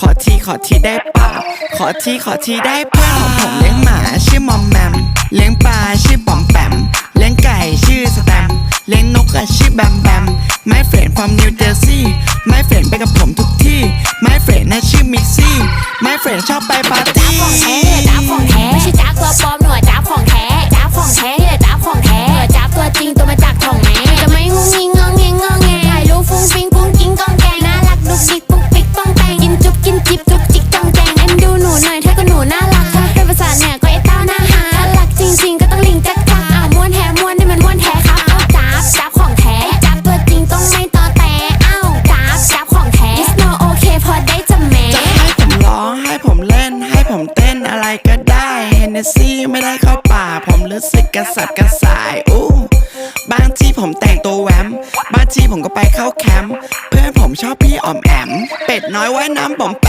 ขอทีขอทีได้เปล่าขอทีขอทีได้เปล่าผมเลี้ยงหมาชื่อมอมแมม เลี้ยงปลาชื่อปอมแปม เลี้ยงไก่ชื่อสแตม เลี้ยงนกอะชื่อแบมแบม ไม่เฟรนฟอร์มนิวเจอร์ซีย์ไม่เฟรนไปกับผมทุกที่ ไม่เฟรนน่ะชื่อมิกซี่ ไม่เฟรนชอบไปปาร์ตี้ของแท้ดับฟองแท้ ผมเต้นอะไรก็ได้เฮนเนซี่ไม่ได้เข้าป่า ผมรู้สึกกระสับกระส่ายอู้บางที่ผมแต่งตัวแหวมบางที่ผมก็ไปเข้าแคมป์เพื่อนผมชอบพี่ออมแอม เป็ดน้อยว่ายน้ำผมแป